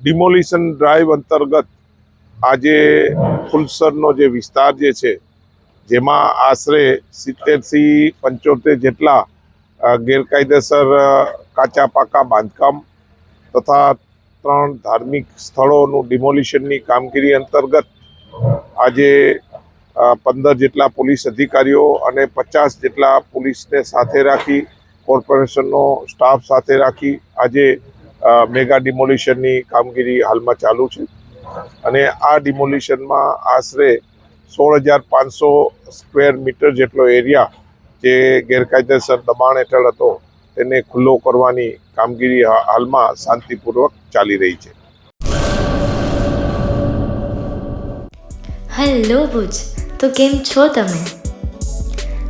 Demolition drive અંતર્ગત આજે ફુલસરનો જે વિસ્તાર જે છે, જેમાં આશરે સિત્તેરથી પંચોતેર જેટલા ગેરકાયદેસર કાચા પાકા બાંધકામ તથા ત્રણ ધાર્મિક સ્થળોનું ડિમોલિશનની કામગીરી અંતર્ગત આજે પંદર જેટલા પોલીસ અધિકારીઓ અને પચાસ જેટલા પોલીસને સાથે રાખી, કોર્પોરેશનનો સ્ટાફ સાથે રાખી આજે મેગા ડિમોલિશનની કામગીરી હાલમાં ચાલુ છે. અને આ ડિમોલિશનમાં આશરે સોળ હજાર પાંચસો સ્ક્વેર મીટર જેટલો એરિયા જે ગેરકાયદેસર દબાણ હેઠળ હતો, તેને ખુલ્લો કરવાની કામગીરી હાલમાં શાંતિપૂર્વક ચાલી રહી છે. હેલો ભુજ, તો કેમ છો તમે?